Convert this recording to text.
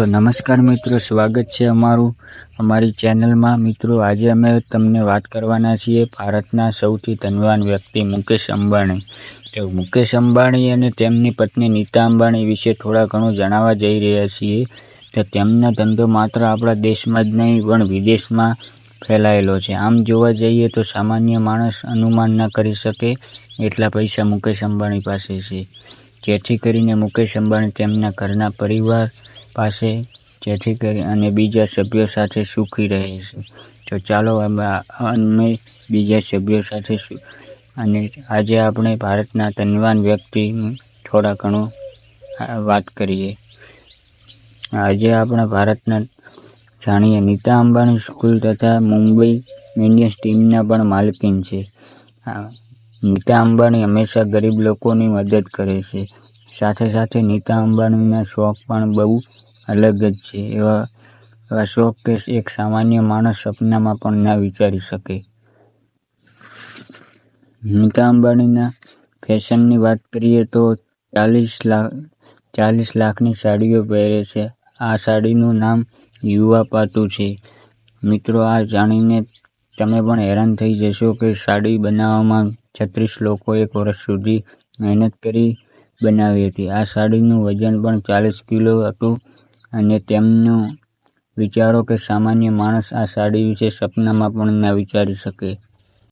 તો નમસ્કાર મિત્રો, સ્વાગત છે અમારું અમારી ચેનલમાં. મિત્રો, આજે અમે તમને વાત કરવાના છીએ ભારતના સૌથી ધનવાન વ્યક્તિ મુકેશ અંબાણી. તો મુકેશ અંબાણી અને તેમની પત્ની નીતા અંબાણી વિશે થોડા ઘણું જણાવવા જઈ રહ્યા છીએ. તો તેમનો ધંધો માત્ર આપણા દેશમાં જ નહીં, પણ વિદેશમાં ફેલાયેલો છે. આમ જોવા જઈએ તો સામાન્ય માણસ અનુમાન ન કરી શકે એટલા પૈસા મુકેશ અંબાણી પાસે છે. જેથી કરીને મુકેશ અંબાણી તેમના ઘરના પરિવાર પાસે જેથી કરી અને બીજા સભ્યો સાથે સુખી રહે છે. તો ચાલો અમે બીજા સભ્યો સાથે અને આજે આપણે ભારતના ધનવાન વ્યક્તિનું થોડા ઘણું વાત કરીએ. આજે આપણા ભારતના જાણીએ નીતા અંબાણી સ્કૂલ તથા મુંબઈ ઇન્ડિયન્સ ટીમના પણ માલકીન છે. નીતા અંબાણી હંમેશા ગરીબ લોકોની મદદ કરે છે. સાથે સાથે નીતા અંબાણીના શોખ પણ બહુ અલગ જ છે. એવા એવા શોખ કે એક સામાન્ય માણસ સપનામાં પણ ના વિચારી શકે. નીતા અંબાણીના ફેશનની વાત કરીએ તો ચાલીસ લાખ, ચાલીસ લાખની સાડીઓ પહેરે છે. આ સાડીનું નામ યુવા પાતું છે. મિત્રો, આ જાણીને તમે પણ હેરાન થઈ જશો કે સાડી બનાવવામાં છત્રીસ લોકો એક વર્ષ સુધી મહેનત કરી બનાવી હતી. આ સાડીનું વજન પણ ચાલીસ કિલો હતું અને તેમનો વિચારો કે સામાન્ય માણસ આ સાડી વિશે સપનામાં પણ ના વિચારી શકે.